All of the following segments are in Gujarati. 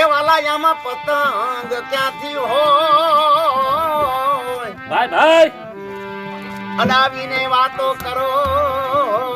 એ વાલાયામાં પતંગ ક્યાંથી હોય? ભાઈ ભાઈ. અડાવીને વાતો કરો.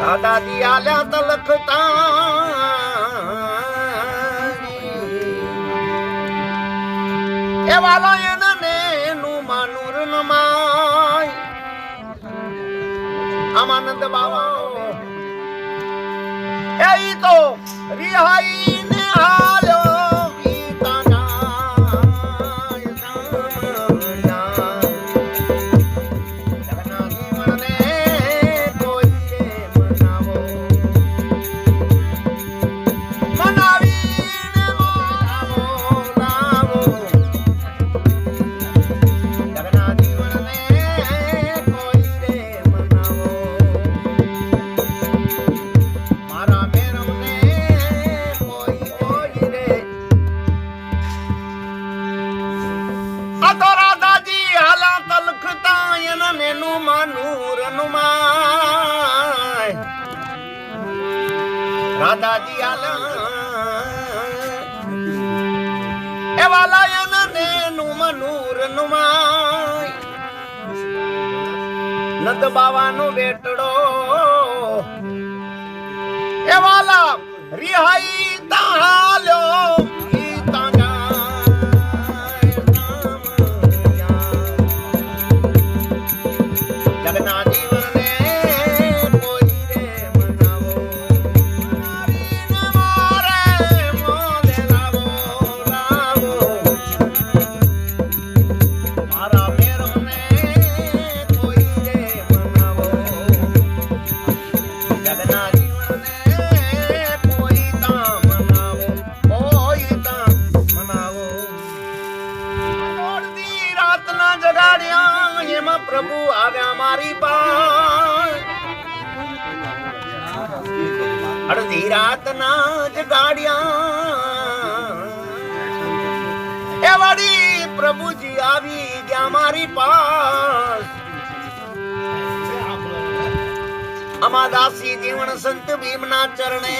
દાદાજી આલ્યા તલખતા. એ વાલો એને નું માનુર નમાય. આમાનંદ બાવા. એ તો રિહાઈ ને હાલ્યો. એ વાલાયન ને નુમ નૂર નુમાય નદ બાવાનો બેટડો. એ વાલા રિહાઈ તાલ્યો મારી અડધી રાત ના જગાડ્યા એ વળી પ્રભુજી આવી ગયા મારી પાસ. અમા દાસી જીવન સંત ભીમના ચરણે